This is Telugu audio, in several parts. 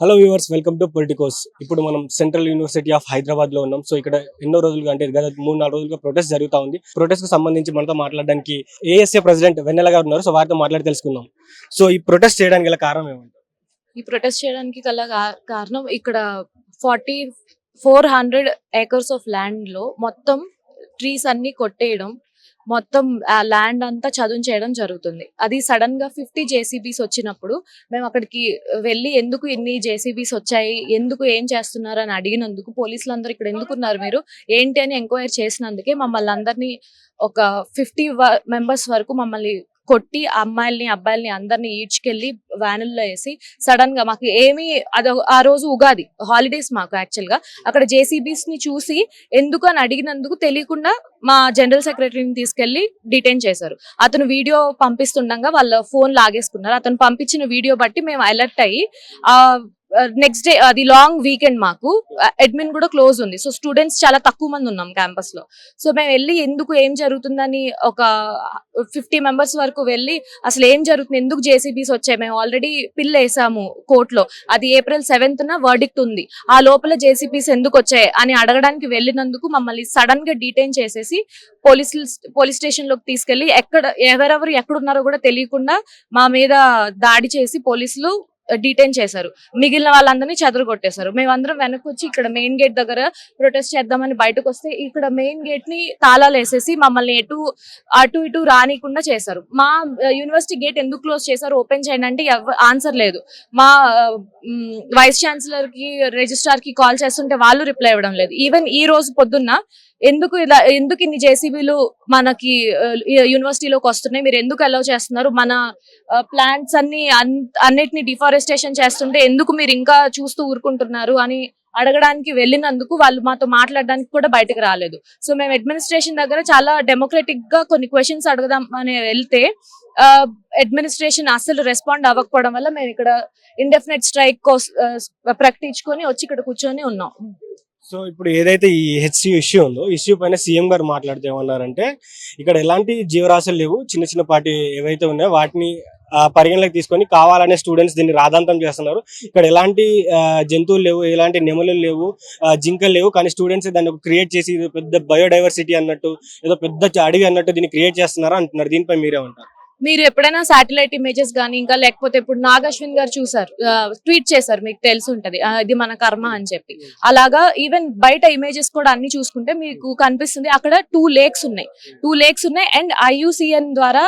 Hello viewers welcome to Politicos ఇప్పుడు మనం సెంట్రల్ యూనివర్సిటీ ఆఫ్ హైదరాబాద్లో ఉన్నాం. సో ఇక్కడ ఎన్నో రోజులుగా అంటే గత మూడు నాలుగు రోజులుగా ప్రొటెస్ట్ జరుగుతా ఉంది. ప్రొటెస్ట్కు సంబంధించి మనతో మాట్లాడడానికి ఏఎస్ఏ ప్రెసిడెంట్ వెన్నెల గారు ఉన్నారు. సో వారితో మాట్లాడి తెలుసుకుందాం. సో ఈ ప్రొటెస్ట్ చేయడానికి గల కారణం ఏమంటారు? ఈ ప్రొటెస్ట్ చేయడానికి గల కారణం ఇక్కడ forty four hundred acres of ల్యాండ్లో మొత్తం ట్రీస్ అన్ని కొట్టేయడం మొత్తం ఆ ల్యాండ్ అంతా చదును చేయడం జరుగుతుంది. అది సడన్గా ఫిఫ్టీ జేసీబీస్ వచ్చినప్పుడు మేము అక్కడికి వెళ్ళి ఎందుకు ఇన్ని జేసీబీస్ వచ్చాయి ఎందుకు ఏం చేస్తున్నారు అని అడిగినందుకు పోలీసులు అందరు ఇక్కడ ఎందుకున్నారు మీరు ఏంటి అని ఎంక్వైరీ చేసినందుకే మమ్మల్ని అందరినీ ఒక ఫిఫ్టీ మెంబర్స్ వరకు మమ్మల్ని కొట్టి అమ్మాయిల్ని అబ్బాయిల్ని అందరిని ఈడ్చుకెళ్ళి వ్యానుల్లో వేసి సడన్గా మాకు ఏమి అది ఆ రోజు ఉగాది హాలిడేస్ మాకు యాక్చువల్గా. అక్కడ జేసీబీస్ని చూసి ఎందుకు అని అడిగినందుకు తెలియకుండా మా జనరల్ సెక్రటరీని తీసుకెళ్ళి డిటైన్ చేశారు. అతను వీడియో పంపిస్తుండగా వాళ్ళ ఫోన్ లాగేసుకున్నారు. అతను పంపించిన వీడియో బట్టి మేము అలర్ట్ అయ్యి ఆ నెక్స్ట్ డే అది లాంగ్ వీకెండ్ మాకు. అడ్మిన్ కూడా క్లోజ్ ఉంది. సో స్టూడెంట్స్ చాలా తక్కువ మంది ఉన్నాం క్యాంపస్లో. సో మేము వెళ్ళి ఎందుకు ఏం జరుగుతుందని ఒక ఫిఫ్టీ మెంబర్స్ వరకు వెళ్ళి అసలు ఏం జరుగుతుంది ఎందుకు జేసీబీస్ వచ్చాయి? మేము ఆల్రెడీ పిల్ వేసాము కోర్టులో. అది ఏప్రిల్ సెవెంత్ న వర్డిక్ట్ ఉంది. ఆ లోపల జేసీబీస్ ఎందుకు వచ్చాయి అని అడగడానికి వెళ్ళినందుకు మమ్మల్ని సడన్గా డీటైన్ చేసేసి పోలీస్ పోలీస్ స్టేషన్లోకి తీసుకెళ్ళి ఎక్కడ ఎవరెవరు ఎక్కడున్నారో కూడా తెలియకుండా మా మీద దాడి చేసి పోలీసులు డిటైన్ చేశారు. మిగిలిన వాళ్ళందరినీ చెదరు కొట్టేశారు మేమందరం వెనక్కి వచ్చి ఇక్కడ మెయిన్ గేట్ దగ్గర ప్రొటెస్ట్ చేద్దామని బయటకు వస్తే ఇక్కడ మెయిన్ గేట్ని తాళాలు వేసేసి మమ్మల్ని ఎటు అటు ఇటు రానికుండా చేశారు. మా యూనివర్సిటీ గేట్ ఎందుకు క్లోజ్ చేశారు? ఓపెన్ చేయండి అంటే ఆన్సర్ లేదు. మా వైస్ ఛాన్సలర్కి రిజిస్ట్రార్కి కాల్ చేస్తుంటే వాళ్ళు రిప్లై ఇవ్వడం లేదు. ఈవెన్ ఈ రోజు పొద్దున్న ఎందుకు ఇలా ఎందుకు ఇన్ని జేసీబీలు మనకి యూనివర్సిటీలోకి వస్తున్నాయి? మీరు ఎందుకు అలౌ చేస్తున్నారు? మన ప్లాంట్స్ అన్ని అన్- అన్నిటిని డిఫారెస్టేషన్ చేస్తుంటే ఎందుకు మీరు ఇంకా చూస్తూ ఊరుకుంటున్నారు? అని అడగడానికి వెళ్ళినందుకు వాళ్ళు మాతో మాట్లాడడానికి కూడా బయటకు రాలేదు. సో మేము అడ్మినిస్ట్రేషన్ దగ్గర చాలా డెమోక్రటిక్గా కొన్ని క్వశ్చన్స్ అడగదాం అని వెళ్తే అడ్మినిస్ట్రేషన్ అసలు రెస్పాండ్ అవ్వకపోవడం వల్ల మేము ఇక్కడ ఇండెఫినెట్ స్ట్రైక్ ప్రకటించుకొని వచ్చి ఇక్కడ కూర్చొని ఉన్నాం. సో ఇప్పుడు ఏదైతే ఈ హెచ్సి ఇష్యూ ఉందో ఇష్యూ పైన సీఎం గారు మాట్లాడితే ఏమన్నారంటే ఇక్కడ ఎలాంటి జీవరాశులు లేవు చిన్న చిన్న పాటి ఏవైతే ఉన్నాయో వాటిని పరిగణలోకి తీసుకొని కావాలనే స్టూడెంట్స్ దీన్ని రాధాంతం చేస్తున్నారు. ఇక్కడ ఎలాంటి జంతువులు లేవు ఎలాంటి నెమలు లేవు జింకలు లేవు కానీ స్టూడెంట్స్ దాన్ని క్రియేట్ చేసి పెద్ద బయోడైవర్సిటీ అన్నట్టు ఏదో పెద్ద అడవి అన్నట్టు దీన్ని క్రియేట్ చేస్తున్నారు అంటున్నారు. దీనిపై మీరే ఉంటారు మీరు ఎప్పుడైనా శాటిలైట్ ఇమేజెస్ కానీ ఇంకా లేకపోతే ఇప్పుడు నాగశ్విన్ గారు చూసారు ట్వీట్ చేశారు మీకు తెలిసి ఉంటది ఇది మన కర్మ అని చెప్పి. అలాగా ఈవెన్ బయట ఇమేజెస్ కూడా అన్ని చూసుకుంటే మీకు కనిపిస్తుంది అక్కడ టూ లేక్స్ ఉన్నాయి. టూ లేక్స్ ఉన్నాయి అండ్ ఐయుసిఎన్ ద్వారా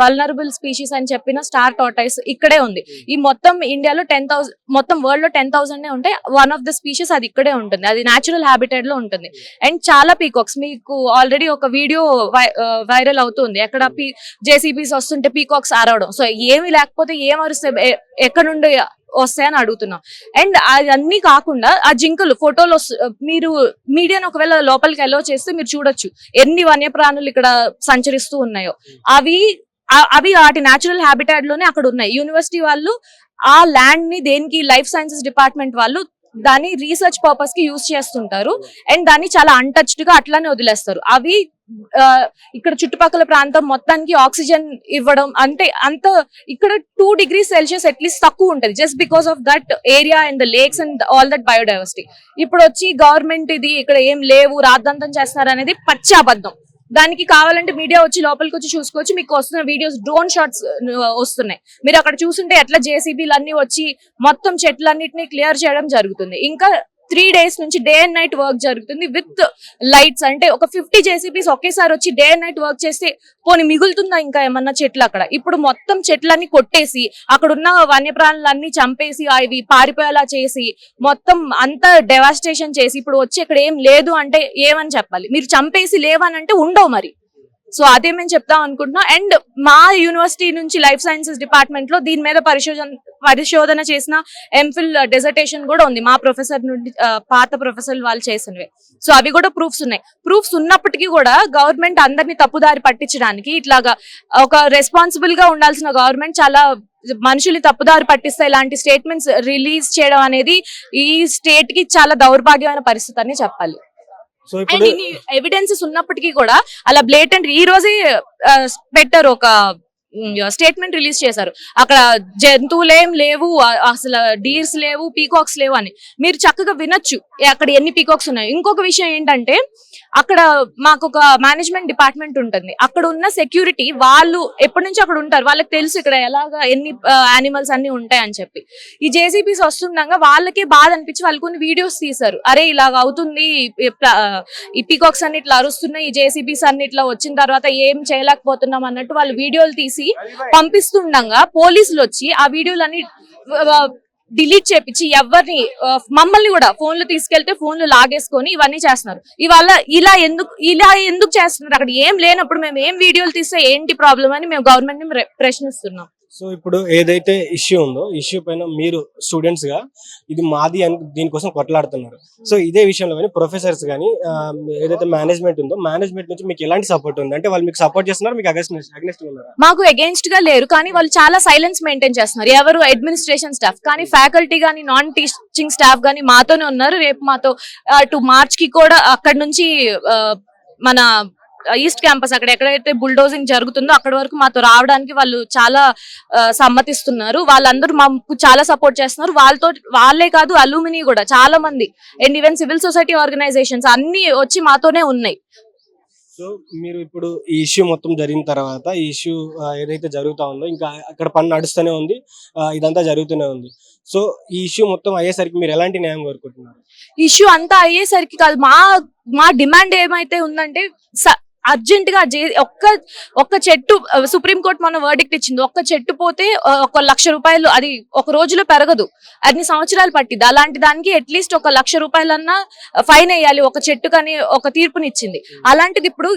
వల్నరబుల్ స్పీషీస్ అని చెప్పిన స్టార్ టాటైస్ ఇక్కడే ఉంది. ఈ మొత్తం ఇండియాలో టెన్ థౌసండ్ మొత్తం వరల్డ్లో టెన్ థౌసండ్ ఉంటాయి వన్ ఆఫ్ ద స్పీషీస్ అది ఇక్కడే ఉంటుంది. అది నేచురల్ హ్యాబిటెట్లో ఉంటుంది. అండ్ చాలా పీకాక్స్ మీకు ఆల్రెడీ ఒక వీడియో వైరల్ అవుతుంది. ఎక్కడ పీ జేసీబీస్ వస్తుంటే పీకాక్స్ ఆరవడం. సో ఏమి లేకపోతే ఏం అరుస్తాయి ఎక్కడ నుండి వస్తాయని అడుగుతున్నాం. అండ్ అన్ని కాకుండా ఆ జింకలు ఫోటోలు మీరు మీడియాను ఒకవేళ లోపలికి ఎలో చేస్తే మీరు చూడొచ్చు. ఎన్ని వన్యప్రాణులు ఇక్కడ సంచరిస్తూ ఉన్నాయో. అవి అవి వాటి న్యాచురల్ హ్యాబిటాట్లోనే అక్కడ ఉన్నాయి. యూనివర్సిటీ వాళ్ళు ఆ ల్యాండ్ని దేనికి లైఫ్ సైన్సెస్ డిపార్ట్మెంట్ వాళ్ళు దాన్ని రీసెర్చ్ పర్పస్కి యూజ్ చేస్తుంటారు. అండ్ దాన్ని చాలా అన్టచ్డ్గా అట్లానే వదిలేస్తారు. అవి ఆ, ఇక్కడ చుట్టుపక్కల ప్రాంతం మొత్తానికి ఆక్సిజన్ ఇవ్వడం అంటే అంత ఇక్కడ టూ డిగ్రీ సెల్సియస్ అట్లీస్ట్ తక్కువ ఉంటది. Just because of that area and the lakes and all that biodiversity ఇప్పుడు వచ్చి గవర్నమెంట్ ఇది ఇక్కడ ఏం లేవు రాద్ధాంతం చేస్తున్నారు అనేది పచ్చి అబద్ధం. దానికి కావాలంటే మీడియా వచ్చి లోపలికి వచ్చి చూసుకోవచ్చు. మీకు వస్తున్న వీడియోస్ డ్రోన్ షాట్స్ వస్తున్నాయి. మీరు అక్కడ చూస్తుంటే ఎట్లా జేసీబీలు అన్ని వచ్చి మొత్తం చెట్లన్నిటిని క్లియర్ చేయడం జరుగుతుంది. ఇంకా త్రీ డేస్ నుంచి డే అండ్ నైట్ వర్క్ జరుగుతుంది విత్ లైట్స్. అంటే ఒక ఫిఫ్టీ జేసీబీస్ ఒకేసారి వచ్చి డే అండ్ నైట్ వర్క్ చేస్తే పోనీ మిగులుతుందా ఇంకా ఏమన్నా చెట్లు అక్కడ? ఇప్పుడు మొత్తం చెట్లన్నీ కొట్టేసి అక్కడ ఉన్న వన్యప్రాణులన్నీ చంపేసి అవి పారిపోయేలా చేసి మొత్తం అంతా డెవాస్టేషన్ చేసి ఇప్పుడు వచ్చి ఇక్కడ ఏం లేదు అంటే ఏమని చెప్పాలి? మీరు చంపేసి లేవని అంటే ఉండవు మరి. సో అదే మేము చెప్తాం అనుకుంటున్నాం. అండ్ మా యూనివర్సిటీ నుంచి లైఫ్ సైన్సెస్ డిపార్ట్మెంట్లో దీని మీద పరిశోధన పరిశోధన చేసిన ఎంఫిల్ డెజర్టేషన్ కూడా ఉంది. మా ప్రొఫెసర్ నుండి పాత ప్రొఫెసర్ వాళ్ళు చేసినవి. సో అవి కూడా ప్రూఫ్స్ ఉన్నాయి. ప్రూఫ్స్ ఉన్నప్పటికీ కూడా గవర్నమెంట్ అందరినీ తప్పుదారి పట్టించడానికి ఇట్లాగా ఒక రెస్పాన్సిబుల్గా ఉండాల్సిన గవర్నమెంట్ చాలా మనుషుల్ని తప్పుదారి పట్టిస్తే ఇలాంటి స్టేట్మెంట్స్ రిలీజ్ చేయడం అనేది ఈ స్టేట్కి చాలా దౌర్భాగ్యమైన పరిస్థితి అని చెప్పాలి. సో ఇప్పుడు ఎవిడెన్సెస్ ఉన్నప్పటికీ కూడా అలా బ్లేటెంట్ ఈ రోజే పెట్టారు ఒక స్టేట్మెంట్ రిలీజ్ చేశారు. అక్కడ జంతువులు ఏం లేవు అసలు డీర్స్ లేవు పీకాక్స్ లేవు అని. మీరు చక్కగా వినొచ్చు అక్కడ ఎన్ని పీకాక్స్ ఉన్నాయి. ఇంకొక విషయం ఏంటంటే అక్కడ మాకు ఒక మేనేజ్మెంట్ డిపార్ట్మెంట్ ఉంటుంది. అక్కడ ఉన్న సెక్యూరిటీ వాళ్ళు ఎప్పటి నుంచి అక్కడ ఉంటారు? వాళ్ళకి తెలుసు ఇక్కడ ఎలాగా ఎన్ని యానిమల్స్ అన్ని ఉంటాయి అని చెప్పి. ఈ జేసీబీస్ వస్తుండగా వాళ్ళకే బాధ అనిపించి వాళ్ళు కొన్ని వీడియోస్ తీశారు. అరే ఇలాగ అవుతుంది ఈ ఈ పీకాక్స్ అన్ని ఇట్లా అరుస్తున్నాయి ఈ జేసీబీస్ అన్ని ఇట్లా వచ్చిన తర్వాత ఏం చేయలేకపోతున్నాం అన్నట్టు వాళ్ళు వీడియోలు తీసి పంపిస్తుండగా పోలీసులు వచ్చి ఆ వీడియోలన్నీ డిలీట్ చేపించి ఎవరిని మమ్మల్ని కూడా ఫోన్లు తీసుకెళ్తే ఫోన్లు లాగేసుకొని ఇవన్నీ చేస్తున్నారు. ఇవాళ ఇలా ఎందుకు ఇలా ఎందుకు చేస్తున్నారు? అక్కడ ఏం లేనప్పుడు మేము ఏం వీడియోలు తీస్తే ఏంటి ప్రాబ్లం అని మేము గవర్నమెంట్ని ప్ర- ప్రశ్నిస్తున్నాం. సో ఇప్పుడు ఏదైతే ఇష్యూ ఉందో ఇష్యూ పైన మీరు స్టూడెంట్స్గా ఇది మాది అని దీనికోసం కొట్లాడుతున్నారు. సో ఇదే విషయంలో కానీ ప్రొఫెసర్స్ కానీ ఏదైతే మేనేజ్మెంట్ ఉందో మేనేజ్మెంట్ నుంచి మీకు ఎలాంటి సపోర్ట్ ఉంది? అంటే వాళ్ళు మీకు సపోర్ట్ చేస్తున్నారు? మీకు అగెస్ట్ ఉన్నారు? మాకు అగేన్స్ట్గా లేరు కానీ వాళ్ళు చాలా సైలెన్స్ మెయింటైన్ చేస్తున్నారు. ఎవరు అడ్మినిస్ట్రేషన్ స్టాఫ్ కానీ ఫ్యాకల్టీ కానీ నాన్ టీచింగ్ స్టాఫ్ కానీ మాతోనే ఉన్నారు. రేపు మాతో అటు మార్చ్కి కూడా అక్కడ నుంచి మన ఈస్ట్ క్యాంపస్ అక్కడ ఎక్కడైతే బుల్డోజింగ్ జరుగుతుందో అక్కడ వరకు మాతో రావడానికి వాళ్ళు చాలా సమ్మతిస్తున్నారు. వాళ్ళందరూ మాకు చాలా సపోర్ట్ చేస్తున్నారు. వాళ్ళతో వాళ్ళే కాదు అలూమిని కూడా చాలా మంది. And even civil society organisations అన్ని వచ్చి మాతోనే ఉన్నాయి. సో మీరు ఇప్పుడు ఈ ఇష్యూ మొత్తం జరిగిన తర్వాత ఈ ఇష్యూ ఏదైతే జరుగుతా ఉందో ఇంకా అక్కడ పని నడుస్తూనే ఉంది ఇదంతా జరుగుతూనే ఉంది. సో ఈ ఇష్యూ మొత్తం అయ్యేసరికి మీరు ఎలాంటి న్యాయం కోరుకుంటున్నారు? ఇష్యూ అంతా అయ్యేసరికి కాదు మా మా డిమాండ్ ఏమైతే ఉందంటే అర్జెంట్గా జే- ఒక్క ఒక్క చెట్టు సుప్రీం కోర్ట్ మన వర్డిక్ట్ ఇచ్చింది. ఒక్క చెట్టు పోతే ఒక లక్ష రూపాయలు అది ఒక రోజులో పెరగదు. అన్ని సంవత్సరాలు పట్టింది అలాంటి దానికి అట్లీస్ట్ ఒక లక్ష రూపాయలన్నా ఫైన్ వేయాలి. ఒక చెట్టుకని ఒక తీర్పునిచ్చింది. అలాంటిది ఇప్పుడు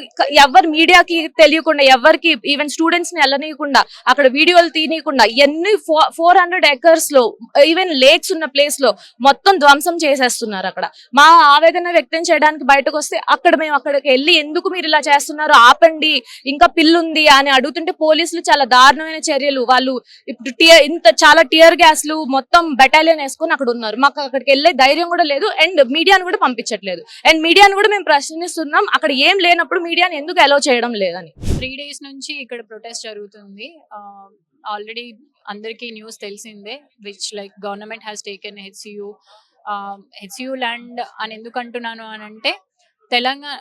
ఎవరు మీడియాకి తెలియకుండా ఎవరికి ఈవెన్ స్టూడెంట్స్ని వెళ్ళనీయకుండా అక్కడ వీడియోలు తీయనీయకుండా ఎన్ని ఫోర్ హండ్రెడ్ ఎకర్స్లో ఈవెన్ లేక్స్ ఉన్న ప్లేస్లో మొత్తం ధ్వంసం చేసేస్తున్నారు అక్కడ. మా ఆవేదన వ్యక్తం చేయడానికి బయటకు వస్తే అక్కడ మేము అక్కడికి వెళ్ళి ఎందుకు మీరు ఇలా చేస్తున్నారు ఆపండి ఇంకా పిల్లుంది అని అడుగుతుంటే పోలీసులు చాలా దారుణమైన చర్యలు. వాళ్ళు ఇప్పుడు టియర్ ఇంత చాలా టియర్ గ్యాస్లు మొత్తం బెటాలియన్ వేసుకొని అక్కడ ఉన్నారు. మాకు అక్కడికి వెళ్ళే ధైర్యం కూడా లేదు. అండ్ మీడియాను కూడా పంపించట్లేదు. అండ్ మీడియాను కూడా మేము ప్రశ్నిస్తున్నాం. అక్కడ ఏం లేనప్పుడు మీడియాని ఎందుకు అలౌ చేయడం లేదని. త్రీ డేస్ నుంచి ఇక్కడ ప్రొటెస్ట్ జరుగుతుంది. ఆల్రెడీ అందరికీ న్యూస్ తెలిసిందే which like government has taken HCU HCU land అని ఎందుకు అంటున్నాను అని అంటే తెలంగాణ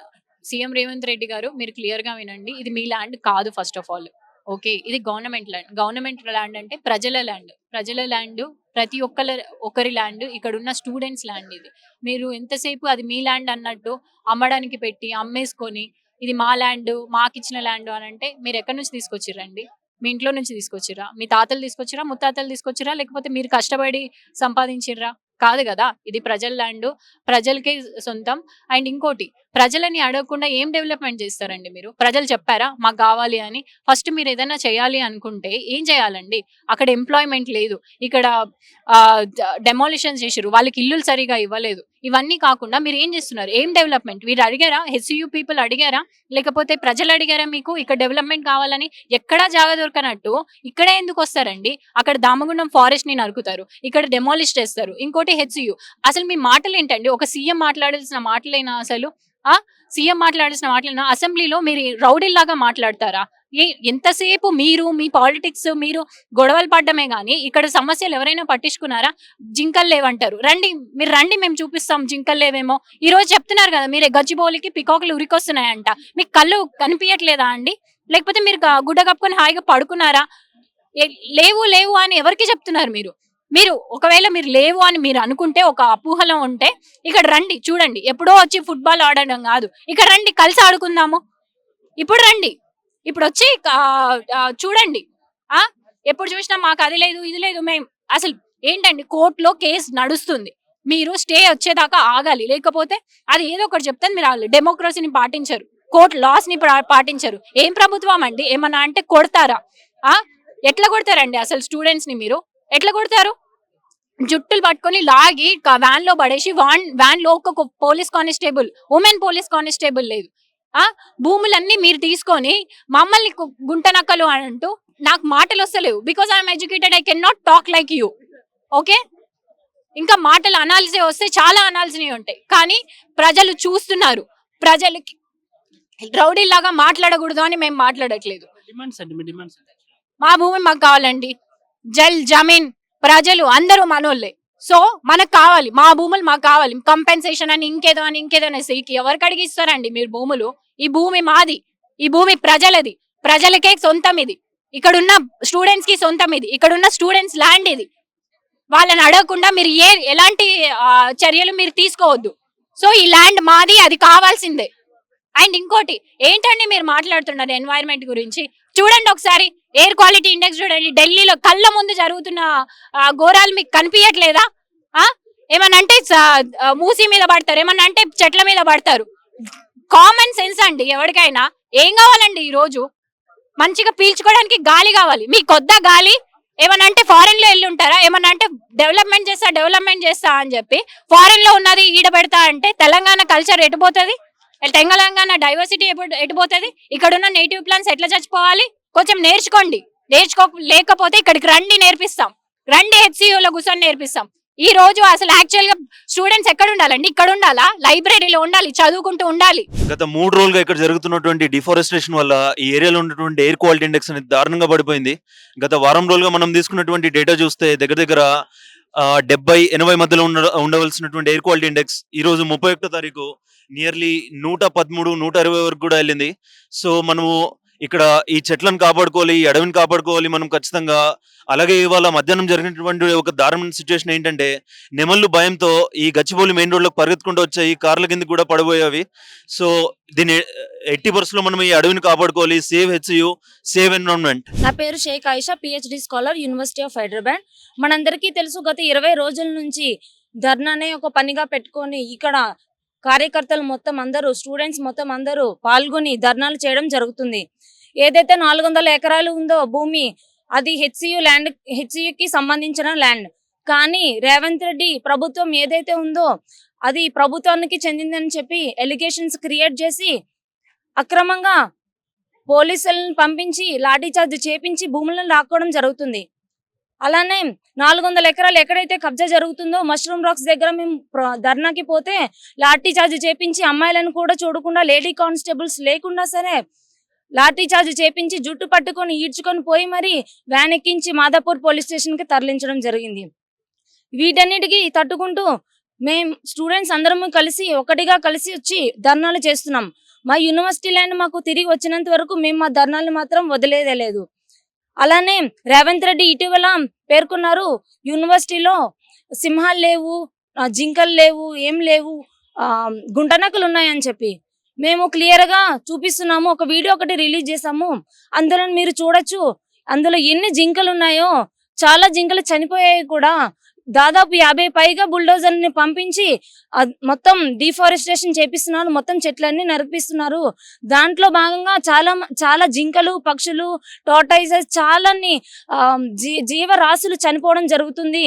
సీఎం రేవంత్ రెడ్డి గారు మీరు క్లియర్గా వినండి. ఇది మీ ల్యాండ్ కాదు ఫస్ట్ ఆఫ్ ఆల్ ఓకే ఇది గవర్నమెంట్ ల్యాండ్ గవర్నమెంట్ ల్యాండ్ అంటే ప్రజల ల్యాండ్ ప్రజల ల్యాండ్ ప్రతి ఒక్కరి ఒకరి ల్యాండ్ ఇక్కడ ఉన్న స్టూడెంట్స్ ల్యాండ్ ఇది. మీరు ఎంతసేపు అది మీ ల్యాండ్ అన్నట్టు అమ్మడానికి పెట్టి అమ్మేసుకొని ఇది మా ల్యాండ్ మాకు ఇచ్చిన ల్యాండ్ అని అంటే మీరు ఎక్కడి నుంచి తీసుకొచ్చిర్రండి? మీ ఇంట్లో నుంచి తీసుకొచ్చిర్రా? మీ తాతలు తీసుకొచ్చిరా ముత్తాతలు తీసుకొచ్చిరా లేకపోతే మీరు కష్టపడి సంపాదించిర్రా? కాదు కదా. ఇది ప్రజల ల్యాండ్ ప్రజలకే సొంతం. అండ్ ఇంకోటి ప్రజలని అడగకుండా ఏం డెవలప్మెంట్ చేస్తారండి మీరు? ప్రజలు చెప్పారా మాకు కావాలి అని? ఫస్ట్ మీరు ఏదైనా చేయాలి అనుకుంటే ఏం చేయాలండి? అక్కడ ఎంప్లాయ్మెంట్ లేదు. ఇక్కడ డెమాలిషన్ చేసారు వాళ్ళకి ఇల్లులు సరిగా ఇవ్వలేదు. ఇవన్నీ కాకుండా మీరు ఏం చేస్తున్నారు? ఏం డెవలప్మెంట్ మీరు అడిగారా? హెచ్యూ పీపుల్ అడిగారా? లేకపోతే ప్రజలు అడిగారా మీకు? ఇక్కడ డెవలప్మెంట్ కావాలని ఎక్కడా జాగా దొరకనట్టు ఇక్కడే ఎందుకు వస్తారండి? అక్కడ దామగుండం ఫారెస్ట్ని నరుకుతారు. ఇక్కడ డెమాలిష్ చేస్తారు. ఇంకోటి హెచ్యు అసలు మీ మాటలు ఏంటండి ఒక సీఎం మాట్లాడాల్సిన మాటలేనా అసలు? సీఎం మాట్లాడాల్సిన మాట్లాడిన అసెంబ్లీలో మీరు రౌడీల్లాగా మాట్లాడతారా? ఏ ఎంతసేపు మీరు మీ పాలిటిక్స్ మీరు గొడవలు పడ్డమే కానీ ఇక్కడ సమస్యలు ఎవరైనా పట్టించుకున్నారా? జింకలు లేవంటారు. రండి మీరు రండి మేము చూపిస్తాం జింకలు లేవేమో. ఈ రోజు చెప్తున్నారు కదా మీరే గజ్జిబౌలికి పికాకులు ఉరికొస్తున్నాయంట. మీకు కళ్ళు కనిపించట్లేదా అండి? లేకపోతే మీరు గుడ్డ కప్పుకొని హాయిగా పడుకున్నారా? ఏ- లేవు లేవు అని ఎవరికి చెప్తున్నారు మీరు? మీరు ఒకవేళ మీరు లేవు అని మీరు అనుకుంటే ఒక అపోహలో ఉంటే ఇక్కడ రండి చూడండి. ఎప్పుడో వచ్చి ఫుట్బాల్ ఆడడం కాదు. ఇక్కడ రండి కలిసి ఆడుకుందాము. ఇప్పుడు రండి. ఇప్పుడు వచ్చి చూడండి. ఆ ఎప్పుడు చూసినా మాకు అది లేదు ఇది లేదు మేము అసలు ఏంటండి కోర్టులో కేసు నడుస్తుంది. మీరు స్టే వచ్చేదాకా ఆగాలి. లేకపోతే అది ఏదో ఒకటి చెప్తే మీరు ఆగాలి డెమోక్రసీని పాటించరు. కోర్టు లాస్ని పాటించరు. ఏం ప్రభుత్వం అండి? ఏమన్నా అంటే కొడతారా? ఆ ఎట్లా కొడతారండి అసలు స్టూడెంట్స్ని మీరు? ఎట్లా కొడతారు? జుట్టులు పట్టుకొని లాగి వ్యాన్లో పడేసి వాన్ వ్యాన్లో ఒక police constable women police constable లేదు. ఆ? భూములన్నీ మీరు తీసుకొని మమ్మల్ని గుంటనక్కలు అని అంటూ నాకు మాటలు వస్తలేవు. Because I'm educated I can not talk like you okay ఇంకా మాటలు అనాల్సి వస్తే చాలా అనాల్సినవి ఉంటాయి. కానీ ప్రజలు చూస్తున్నారు. ప్రజలకి రౌడీలాగా మాట్లాడకూడదు అని మేము మాట్లాడట్లేదు. మా భూమి మాకు కావాలండి. జల్ జమీన్. ప్రజలు అందరూ మనోళ్ళే. సో మనకు కావాలి. మా భూములు మాకు కావాలి. కంపెన్సేషన్ అని ఇంకేదో అని ఇంకేదో అనేసి. ఎవరికి అడిగిస్తారండి మీరు భూములు? ఈ భూమి మాది. ఈ భూమి ప్రజలది. ప్రజలకే సొంతం ఇది. ఇక్కడున్న స్టూడెంట్స్కి సొంతం ఇది. ఇక్కడున్న స్టూడెంట్స్ ల్యాండ్ ఇది. వాళ్ళని అడగకుండా మీరు ఏ ఎలాంటి చర్యలు మీరు తీసుకోవద్దు. సో ఈ ల్యాండ్ మాది అది కావాల్సిందే. అండ్ ఇంకోటి ఏంటండి మీరు మాట్లాడుతున్నారు ఎన్వైరన్మెంట్ గురించి? చూడండి ఒకసారి. ఎయిర్ క్వాలిటీ ఇండెక్స్ చూడండి. ఢిల్లీలో కళ్ళ ముందు జరుగుతున్న ఘోరాలు మీకు కనిపించట్లేదా? ఆ? ఏమన్నా అంటే మూసి మీద పడతారు. ఏమన్నా అంటే చెట్ల మీద పడతారు. కామన్ సెన్స్ అండి ఎవరికైనా. ఏం కావాలండి ఈ రోజు మంచిగా పీల్చుకోవడానికి గాలి కావాలి. మీకు కొద్ద గాలి. ఏమన్నా అంటే ఫారెన్లో వెళ్ళి ఉంటారా? ఏమన్నా అంటే డెవలప్మెంట్ చేస్తా డెవలప్మెంట్ చేస్తా అని చెప్పి. ఫారెన్లో ఉన్నది ఈడ పెడతా అంటే తెలంగాణ కల్చర్ ఎటుపోతుంది తెలంగాణ డైవర్సిటీ ఎప్పుడు ఎటుపోతుంది ఇక్కడ ఉన్న నేటివ్ ప్లాన్స్ ఎట్లా చచ్చిపోవాలి? కొంచెం నేర్చుకోండి. నేర్చుకో లేకపోతే ఇక్కడికి రండి నేర్పిస్తాం. రండి హెచ్సియూలో కూర్చొని నేర్పిస్తాం. ఈ రోజు అసలు యాక్చువల్గా స్టూడెంట్స్ ఎక్కడ ఉండాలండి? ఇక్కడ ఉండాలా? లైబ్రరీలో ఉండాలి చదువుకుంటూ ఉండాలి. గత మూడు రోజులుగా ఇక్కడ జరుగుతున్నటువంటి డిఫారెస్టేషన్ వల్ల ఈ ఏరియాలో ఉన్నటువంటి ఎయిర్ క్వాలిటీ ఇండెక్స్ అనేది దారుణంగా పడిపోయింది. గత వారం రోజులుగా మనం తీసుకున్నటువంటి డేటా చూస్తే దగ్గర దగ్గర డెబ్బై ఎనభై మధ్యలో ఉండ ఉండవలసినటువంటి ఎయిర్ క్వాలిటీ ఇండెక్స్ ఈ రోజు ముప్పై ఒకటో తారీఖు నియర్లీ నూట పదమూడు నూట అరవై వరకు కూడా వెళ్ళింది. సో మనము ఇక్కడ ఈ చెట్లను కాపాడుకోవాలి ఈ అడవిని కాపాడుకోవాలి మనం ఖచ్చితంగా. అలాగే ఇవాళ మధ్యాహ్నం జరిగినటువంటి ఒక దారుణ సిచ్యువేషన్ ఏంటంటే నెమళ్ళు భయంతో ఈ గచ్చిబౌలి మెయిన్ రోడ్లోకి పరిగెత్తుకుంటూ వచ్చాయి కార్ల కింద కూడా పడిపోయేవి సో దీని ఎట్టి పరిస్థితుల్లో మనం ఈ అడవిని కాపాడుకోవాలి సేవ్ హెచ్యు సేవ్ ఎన్విరాన్మెంట్. నా పేరు Shaik Ayesha PhD scholar university of Hyderabad మనందరికీ తెలుసు గత ఇరవై రోజుల నుంచి ధర్నానే ఒక పనిగా పెట్టుకొని ఇక్కడ కార్యకర్తలు మొత్తం అందరూ స్టూడెంట్స్ మొత్తం అందరూ పాల్గొని ధర్నాలు చేయడం జరుగుతుంది. ఏదైతే నాలుగు వందల ఎకరాలు ఉందో భూమి అది హెచ్సియు ల్యాండ్ హెచ్సియుకి సంబంధించిన ల్యాండ్. కానీ రేవంత్ రెడ్డి ప్రభుత్వం ఏదైతే ఉందో అది ప్రభుత్వానికి చెందిందని చెప్పి ఎలిగేషన్స్ క్రియేట్ చేసి అక్రమంగా పోలీసులను పంపించి లాఠీచార్జ్ చేపించి భూములను లాక్కోవడం జరుగుతుంది. అలానే నాలుగు వందల ఎకరాలు ఎక్కడైతే కబ్జా జరుగుతుందో మష్రూమ్ రాక్స్ దగ్గర మేము ధర్నాకి పోతే లాఠీ చార్జ్ చేపించి అమ్మాయిలను కూడా చూడకుండా లేడీ కానిస్టేబుల్స్ లేకుండా సరే లాఠీ చార్జ్ చేపించి జుట్టు పట్టుకొని ఈడ్చుకొని పోయి మరి వ్యాన్ ఎక్కించి మాదాపూర్ పోలీస్ స్టేషన్కి తరలించడం జరిగింది. వీటన్నిటికీ తట్టుకుంటూ మేము స్టూడెంట్స్ అందరము కలిసి ఒకటిగా కలిసి వచ్చి ధర్నాలు చేస్తున్నాం. మా యూనివర్సిటీ ల్యాండ్ మాకు తిరిగి వచ్చినంత వరకు మేము మా ధర్నాలు మాత్రం వదిలేదే లేదు. అలానే రేవంత్ రెడ్డి ఇటీవల పేర్కొన్నారు యూనివర్సిటీలో సింహాలు లేవు జింకలు లేవు ఏం లేవు ఆ, ఉన్నాయని చెప్పి. మేము క్లియర్గా చూపిస్తున్నాము ఒక వీడియో ఒకటి రిలీజ్ చేసాము అందులో మీరు చూడొచ్చు అందులో ఎన్ని జింకలు ఉన్నాయో చాలా జింకలు చనిపోయాయి కూడా. దాదాపు యాభై పైగా బుల్డోజర్ని పంపించి మొత్తం డిఫారెస్టేషన్ చేపిస్తున్నారు. మొత్తం చెట్లన్నీ నరిపిస్తున్నారు. దాంట్లో భాగంగా చాలా చాలా జింకలు పక్షులు టోటైజెస్ చాలాని ఆ, జీ జీవరాశులు చనిపోవడం జరుగుతుంది.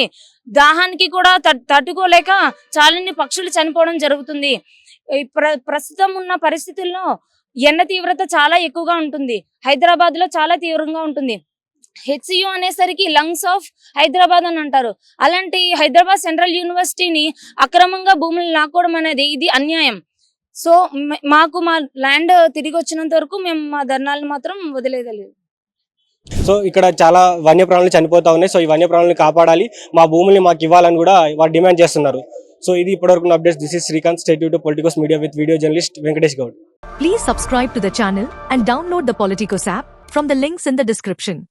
దాహానికి కూడా తట్టుకోలేక చాలాని పక్షులు చనిపోవడం జరుగుతుంది. ప్ర ప్రస్తుతం ఉన్న పరిస్థితుల్లో ఎండ తీవ్రత చాలా ఎక్కువగా ఉంటుంది. హైదరాబాద్లో చాలా తీవ్రంగా ఉంటుంది. హెచ్సియు అనేసరికి లంగ్స్ ఆఫ్ హైదరాబాద్ అని అంటారు. అలాంటి హైదరాబాద్ సెంట్రల్ యూనివర్సిటీని అక్రమంగా భూములు లాక్కోవడం అనేది ఇది అన్యాయం. సో మాకు మా ల్యాండ్ తిరిగి వచ్చినంత వరకు మేము మా ధర్నాలు మాత్రం వదిలేదలేదు సో ఇక్కడ చాలా వన్యప్రాణులు చనిపోతా ఉన్నాయి. సో ఈ వన్యప్రాణులను కాపాడాలి. మా భూముల్ని మాకు ఇవ్వాలని కూడా వారు డిమాండ్ చేస్తున్నారు. సో ఇది ఇప్పటివరకు updates. This is Srikanth state to Politicos media with video journalist Venkatesh Goud Please subscribe to the channel and download the Politicos app from the links in the description.